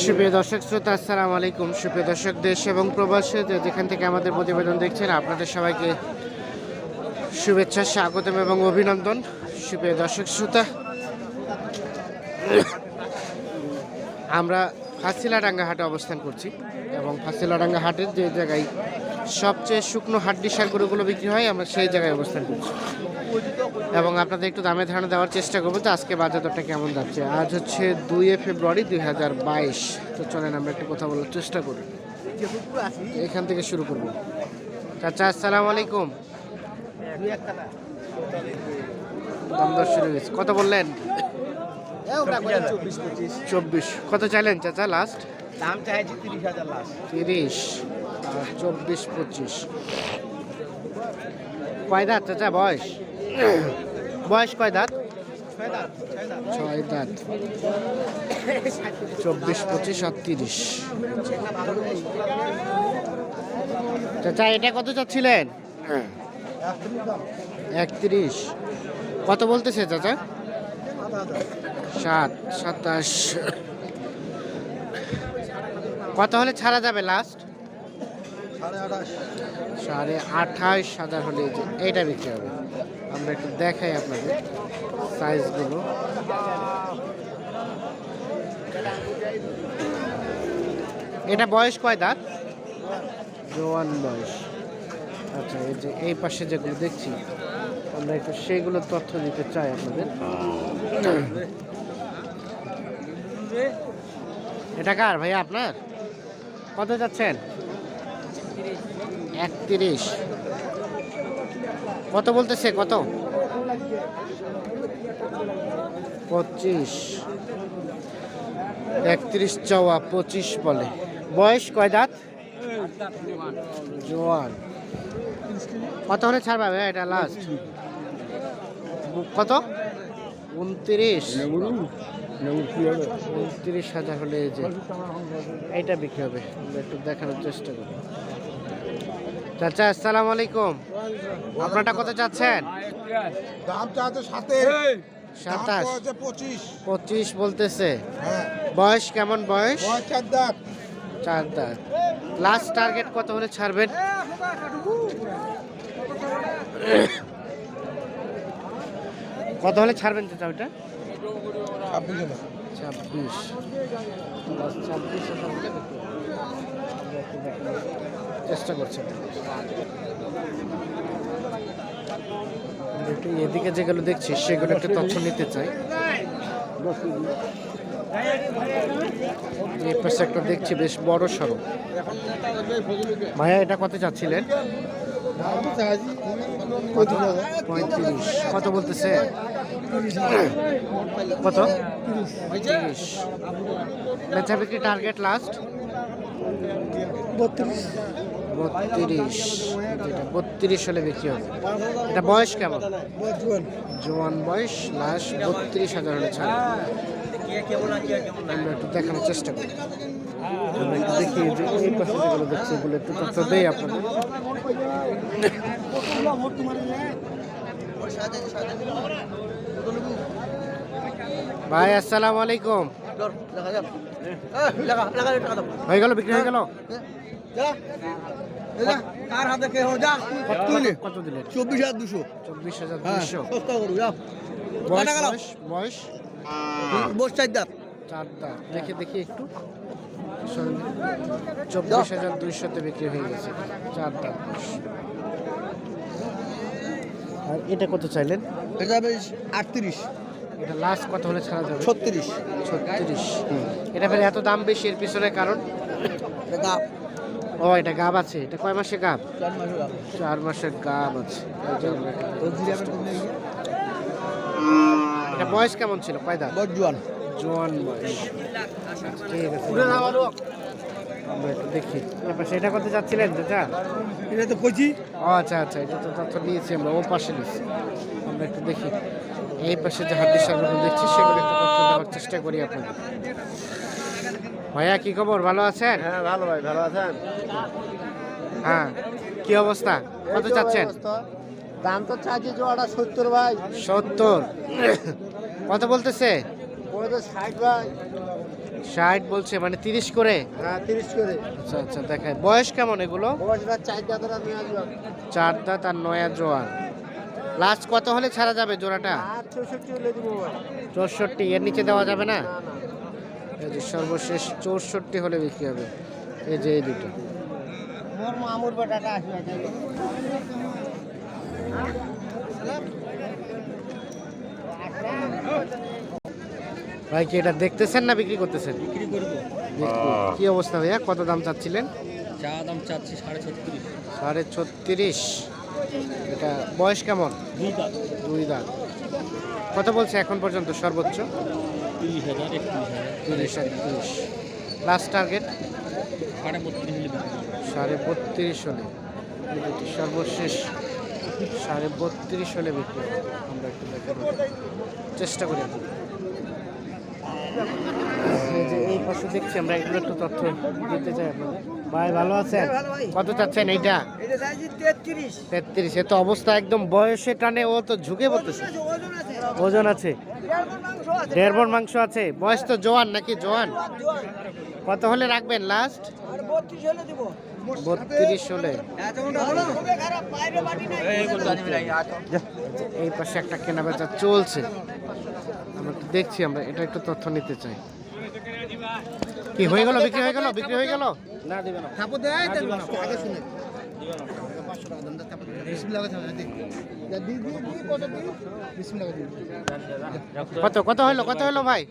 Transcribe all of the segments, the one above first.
সুপ্রিয় দর্শক, শ্রোতা, আসসালামু আলাইকুম। সুপ্রিয় দর্শক, দেশ এবং প্রবাসে যেখান থেকে আমাদের প্রতিবেদন দেখছেন, আপনাদের সবাইকে শুভেচ্ছা, স্বাগতম এবং অভিনন্দন। সুপ্রিয় দর্শক, শ্রোতা, আমরা ফাঁসিলাডাঙ্গা হাটে অবস্থান করছি এবং ফাঁসিলাডাঙ্গা হাটের যে জায়গায় সবচেয়ে শুকনো হাড্ডি সার বিক্রি হয়, আমরা সেই জায়গায় অবস্থান করছি। এবং আপনাদের একটু দামে ধারণা দেওয়ার চেষ্টা করব তো আজকে বাজার দরটা কেমন যাচ্ছে। আজ হচ্ছে দুই ফেব্রুয়ারি দুই হাজার বাইশ। তো চলেন আমরা একটু কথা বলার চেষ্টা করি। এখান থেকে শুরু করব। চাচা আসসালামু আলাইকুম। দাম দর শুরু হয়েছে। কত বললেন? চব্বিশ। কত চাইলেন চাচা লাস্ট দাম চাইছি তিরিশ হাজার লাখ তিরিশ। চব্বিশ পঁচিশ। কয় দাঁত চাচা বয়স? বয়স কয় দাঁত? ছয় দাঁত। চব্বিশ পঁচিশ আর তিরিশ চাচা এটা কত চাচ্ছিলেন? একত্রিশ। কত বলতেছে চাচা? সাত সাতাশ। কত হলে ছাড়া যাবে লাস্ট সাড়ে আঠাশ। হাজার হলে এই এইটা বিক্রি হবে। আমরা একটু দেখাই আপনাদের সাইজগুলো এটা বয়স কয় দাঁত? জোয়ান বয়স। আচ্ছা এই যে এই পাশে যেগুলো দেখছি আমরা একটু সেইগুলোর তথ্য দিতে চাই আপনাদের। এটা কার ভাইয়া আপনার? কত যাচ্ছেন? একত্রিশ। কত বলতেছে, কত? পঁচিশ। একত্রিশ চওয়া, পঁচিশ বলে। বয়স কয় দাঁত? জোয়ান। কত হলে ছাড়বা এটা লাস্ট কত? উনত্রিশ। উনত্রিশ হাজার হলে যে এইটা বিক্রি হবে। একটু দেখানোর চেষ্টা করি চাচা, আসসালামু আলাইকুম। আপনারটা কত চাচ্ছেন? দাম চাইছে সাথে সাতাশ। পঁচিশ। পঁচিশ বলতেছে। হ্যাঁ। বয়স কেমন বয়স? চার দাঁত। চার দাঁত। লাস্ট টার্গেট কত হলে ছাড়বেন? কত হলে ছাড়বেন চাচা ওইটা? ছাব্বিশ চেষ্টা করছি। আমরা একটু এদিকে যেগুলো দেখছি, সেগুলো একটু তথ্য নিতে চাই। একটা দেখছি, বেশ বড় সড়ো ভাইয়া, এটা কত চাচ্ছিলেন? পঁয়ত্রিশ। কত বলতেছে? কত? তিরিশ। বেচা বিক্রি টার্গেট লাস্ট বত্রিশ। বত্রিশ বত্রিশ বিক্রি হবে। এটা বয়স কেমন? জোয়ান বয়স লাস্ট বত্রিশ হাজার হলে ছাড়বে। আমরা একটু দেখানোর চেষ্টা করি। দেখি একটু ভাই, আসসালামু আলাইকুম। হয়ে গেল বিক্রি হয়ে গেল? কার হাতে কে হো যা। কত দিলেন চব্বিশ হাজার দুশো। চব্বিশ হাজার হ্যাঁ দুশো সস্তা করু যা। বয়স বয়স বয়স? বস চার দাঁত। চার দাঁত। দেখে দেখি একটু। চব্বিশ হাজার দুইশোতে বিক্রি হয়ে গেছে। চার দাঁত আর এটা কত চাইলেন? এটা বেশ আটত্রিশ। এটা লাস্ট কত হলে ছাড়া যাবে? ছত্রিশ। ছত্রিশ। এটা ফেলে এত দাম বেশি এর পিছনে কারণ? এটা ও এটা গাব আছে। এটা কয় মাসে গাব? চার মাসের গাব। আছে। এটা। বয়স কেমন ছিল? কয় দাঁত? বজ্জুয়ান জোয়ান। বয়স। ঠিক আছে। আমরা একটু দেখি। সেটা করতে যাচ্ছিলেন চাচা? এটা তো কচি ও আচ্ছা আচ্ছা। এটা তো তথ্য নিয়েছি আমরা। ও পাশে নিয়েছি। আমরা একটু দেখি। এই পাশে যে হাড্ডি সারগুলো দেখছি সেগুলো একটু তথ্য দেওয়ার চেষ্টা করি আপনাদের। ভাইয়া কি খবর? ভালো আছেন? হ্যাঁ ভালো ভাই ভালো আছেন? হ্যাঁ কি অবস্থা? কত চাচ্ছেন? দাম তো চাইছি জোয়াটা সত্তর ভাই। সত্তর। কত বলতেছে? ষাট ভাই। ষাট বলছে মানে তিরিশ করে? হ্যাঁ তিরিশ করে। আচ্ছা আচ্ছা দেখায় বয়স কেমন এগুলো? চার দাঁত আর নয়া জোয়ান। লাস্ট কত হলে ছাড়া যাবে জোড়াটা? চৌষট্টি এর নিচে দেওয়া যাবে না? এই যে সর্বশেষ চৌষট্টি হলে বিক্রি হবে। এই যে এই দুটো। ভাই কি এটা দেখতেছেন না বিক্রি করতেছেন? বিক্রি করব। কি অবস্থা ভাইয়া? কত দাম চাচ্ছিলেন? চা দাম চাচ্ছি সাড়ে ছত্রিশ। সাড়ে ছত্রিশ। এটা বয়স কেমন? দুই দাঁত। কত বলছে এখন পর্যন্ত সর্বোচ্চ? তিরিশ হাজার একত্রিশ তিরিশ লাস্ট টার্গেট সাড়ে বত্রিশ হলে সর্বশেষ সাড়ে বত্রিশ হলে বিক্রি আমরা একটু দেখানোর চেষ্টা করি। এই যে এই পাশে দেখছি আমরা এগুলো একটু তথ্য দিতে চাই আপনাদের। ভাই ভালো আছেন? কত চাচ্ছেন এইটা? তেত্রিশ। এ তো অবস্থা একদম বয়সে টানে ও তো ঝুঁকে পড়তেছে। ওজন আছে। ওজন মাংস আছে। দেড় মণ মাংস আছে। বয়স তো জোয়ান নাকি জোয়ান? কত হলে রাখবেন লাস্ট বত্রিশ হলে এই পাশে একটা কেনা বেচা চলছে। আমরা দেখছি আমরা এটা একটু তথ্য নিতে চাই। কি হয়ে গেল? বিক্রি হয়ে গেল? বিক্রি হয়ে গেল? না দিবে না। আগে শুনে কত কত হলো কত হলো ভাই?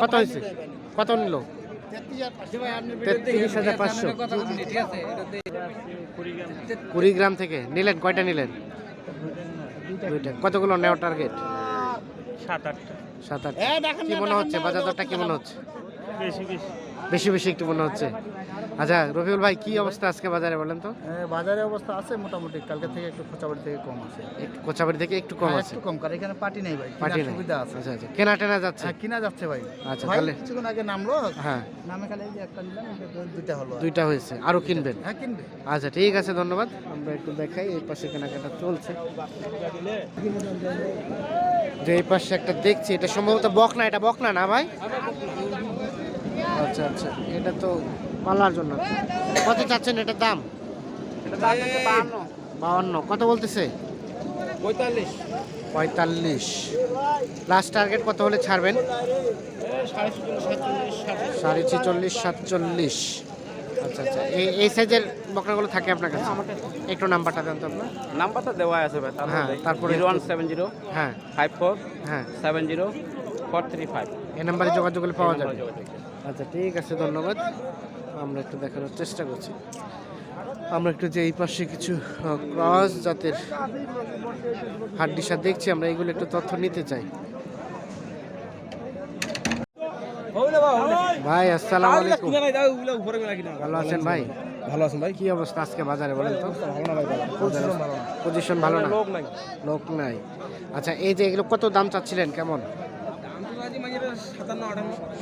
কত হয়েছে? কত নিল? তেত্রিশ হাজার পাঁচশো। কুড়িগ্রাম থেকে। নিলেন কয়টা নিলেন? দুইটা। কতগুলো নেওয়ার টার্গেট সাত আটটা সাত আট। কি মনে হচ্ছে? বাজার দরটা কি মনে হচ্ছে? বেশি বেশি। বেশি বেশি একটু মনে হচ্ছে। আচ্ছা রবিউল ভাই কি অবস্থা আজকে বাজারে বলেন তো? বাজারে অবস্থা আছে মোটামুটি কালকে থেকে একটু খোঁচাবাড়ি থেকে কম আছে। একটু কোচাবাড়ি থেকে একটু কম হ্যাঁ, আছে। একটু কম কারণ এখানে পার্টি নেই ভাই পার্টি সুবিধা আছে। আচ্ছা আচ্ছা কেনা টেনা যাচ্ছে? হ্যাঁ কিনা যাচ্ছে ভাই। আচ্ছা, তাহলে- কিছুক্ষণ আগে নামলো হ্যাঁ। নামে খালি এই যে একটা নিলাম দুইটা হলো। দুইটা হয়েছে আরও কিনবেন? হ্যাঁ কিনবে। আচ্ছা ঠিক আছে ধন্যবাদ। আমরা একটু দেখাই এই পাশে কেনাকাটা চলছে। যে এই পাশে একটা দেখছি এটা সম্ভবত বকনা এটা বকনা না ভাই? আচ্ছা আচ্ছা। এটা তো পালার জন্য। কত চাচ্ছেন এটার দাম? বাউন্ন কত বলতেছে? পঁয়তাল্লিশ। পঁয়তাল্লিশ। লাস্ট টার্গেট কত হলে ছাড়বেন? সাড়ে ছেচল্লিশ সাতচল্লিশ। আচ্ছা আচ্ছা। এই এই সাইজের বকনাগুলো থাকে আপনার কাছে? একটু নাম্বারটা দেন তো আপনার। নাম্বারটা দেওয়া আছে ভাই হ্যাঁ, তারপরে ওয়ান সেভেন জিরো হ্যাঁ। ফাইভ ফোর হ্যাঁ। Seven zero four three five. এই নাম্বারে যোগাযোগ করলে পাওয়া যাবে। আচ্ছা ঠিক আছে ধন্যবাদ। আমরা একটু দেখানোর চেষ্টা করছি। আমরা একটু যে এই পাশে কিছু ক্রস জাতের হাড্ডিসার দেখছি আমরা এগুলো একটু তথ্য নিতে চাই। ভাই আসসালাম আলাইকুম। ভালো আছেন ভাই? ভালো আছেন ভাই? কি অবস্থা আজকে বাজারে বলেন তো? পজিশন ভালো না লোক নাই। লোক নাই। আচ্ছা এই যে এগুলো কত দাম চাচ্ছিলেন? কেমন?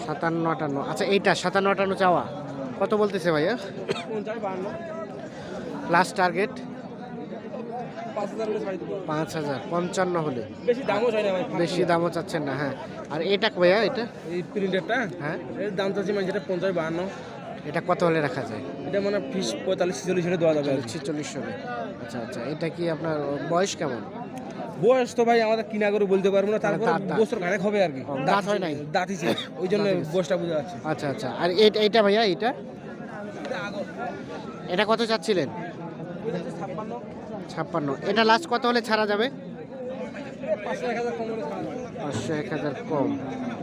সাতান্ন আটান্ন। আচ্ছা এইটা সাতান্ন আটান্ন চাওয়া। কত বলতেছে ভাইয়া? লাস্ট টার্গেট পাঁচ হাজার পঞ্চান্ন হলে। বেশি দামও বেশি দামও চাচ্ছেন না হ্যাঁ। আর এটা ভাইয়া এটা? এই প্রিন্টারটা? হ্যাঁ। এর দাম চাচ্ছি মানে যেটা পঞ্চাশ বাহান্ন। এটা কত হলে রাখা যায়? এটা মানে ফিস পঁয়তাল্লিশ ছিচল্লিশ হলে দেওয়া যাবে। ছিচল্লিশ হলে। আচ্ছা আচ্ছা। এটা কি আপনার বয়স কেমন? বয়স তো ভাই আমাদের কিনা করে বলতে পারব না তারপর। বছর ঘাড়ে হবে আর কি। দাঁত হয় নাই? দাঁতিছে ওই জন্য বয়সটা বোঝা যাচ্ছে। আচ্ছা আচ্ছা। আর এটা এইটা ভাইয়া এইটা? এটা কত চাচ্ছিলেন? ছাপ্পান্ন। এটা লাস্ট কত হলে ছাড়া যাবে? পাঁচশো এক হাজার কম।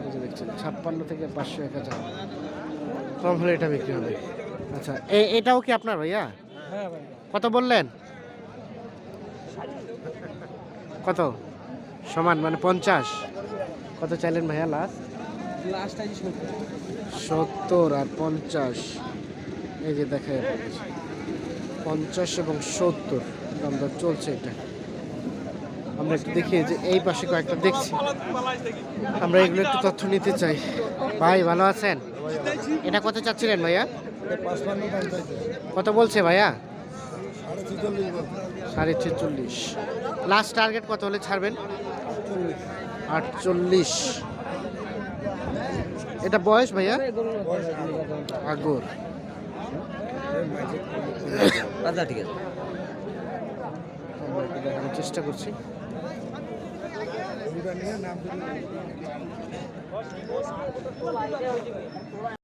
এই যে দেখছেন ছাপ্পান্ন থেকে পাঁচশো এক হাজার। কম হলে এটা বিক্রি হবে। আচ্ছা এটাও কি আপনার ভাইয়া? হ্যাঁ কত বললেন? কত? সমান মানে পঞ্চাশ। কত চাইলেন ভাইয়া লাস্ট সত্তর আর পঞ্চাশ। এই যে দেখেন, পঞ্চাশ এবং সত্তর দাম দর চলছে এটা। আমরা একটু দেখি যে এই পাশে কয়েকটা দেখছি। আমরা এগুলো একটু তথ্য নিতে চাই। ভাই, ভালো আছেন? এটা কত চাচ্ছিলেন ভাইয়া? কত বলছে ভাইয়া? সাড়ে ছেচল্লিশ। লাস্ট টার্গেট কত হলে ছাড়বেন? আটচল্লিশ। এটা বয়স ভাইয়া? আগর। আচ্ছা ঠিক আছে। দেখানোর চেষ্টা করছি।